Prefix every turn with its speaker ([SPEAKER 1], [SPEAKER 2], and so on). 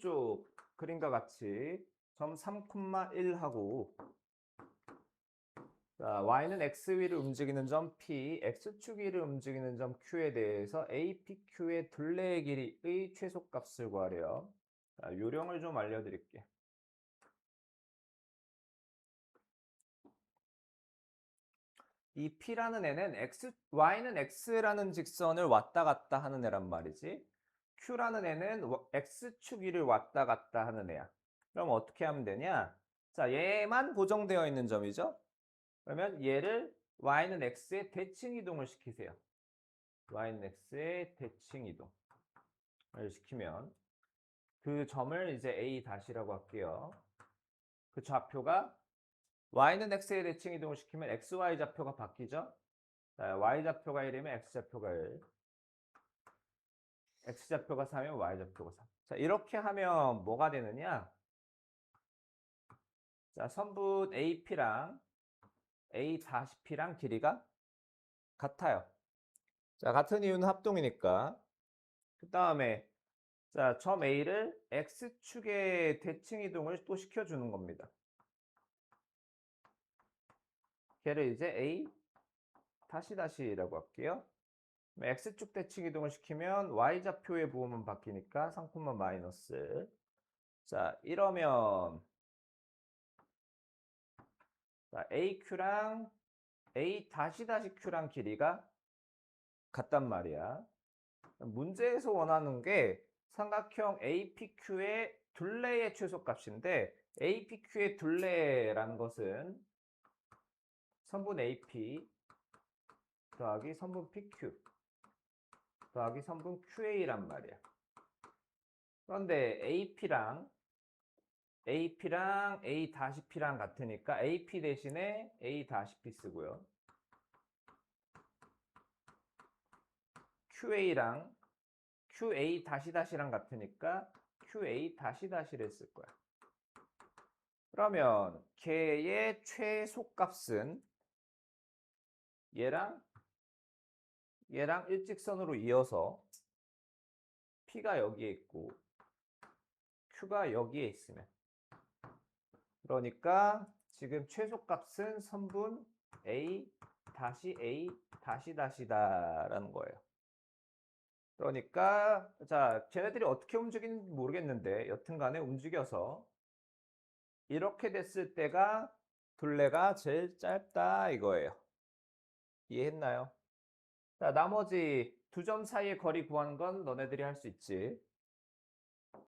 [SPEAKER 1] 오른쪽 그림과 같이 점 3,1하고 자, y는 x 위를 움직이는 점 p, x축 위를 움직이는 점 q에 대해서 apq의 둘레의 길이의 최소값을 구하래요. 자, 요령을 좀 알려드릴게. 이 p라는 애는 x, y는 x라는 직선을 왔다 갔다 하는 애란 말이지. Q라는 애는 와- x축 위를 왔다 갔다 하는 애야. 그럼 어떻게 하면 되냐? 자, 얘만 고정되어 있는 점이죠. 그러면 얘를 y는 x의 대칭 이동을 시키세요. y는 x의 대칭 이동을 시키면 그 점을 이제 a 다시라고 할게요. 그 좌표가 y는 x의 대칭 이동을 시키면 xy 좌표가 바뀌죠. 자, y 좌표가 1이면 x 좌표가 1. X 좌표가 4면 y 좌표가 3. 자, 이렇게 하면 뭐가 되느냐? 자, 선분 AP랑 A-P랑 길이가 같아요. 자, 같은 이유는 합동이니까. 그 다음에, 자, 점 A를 X축의 대칭 이동을 또 시켜주는 겁니다. 걔를 이제 A 다시 다시라고 할게요. X축 대칭 이동을 시키면 Y좌표의 부호만 바뀌니까 상품만 마이너스. 자, 이러면 자, AQ랑 A 다시 다시 Q랑 길이가 같단 말이야. 문제에서 원하는 게 삼각형 APQ의 둘레의 최소값인데 APQ의 둘레라는 것은 선분 AP 더하기 선분 PQ 더하기 선분 QA란 말이야. 그런데 AP랑 AP랑 A-P랑 같으니까 AP 대신에 A-P 쓰고요. QA랑 QA-랑 같으니까 QA-를 쓸 거야. 그러면 걔의 최소값은 얘랑 얘랑 일직선으로 이어서 P가 여기에 있고 Q가 여기에 있으면 그러니까 지금 최소값은 선분 A 다시 A 다시 다시다라는 거예요. 그러니까 자 쟤네들이 어떻게 움직이는지 모르겠는데 여튼간에 움직여서 이렇게 됐을 때가 둘레가 제일 짧다 이거예요. 이해했나요? 자 나머지 두 점 사이의 거리 구하는 건 너네들이 할 수 있지.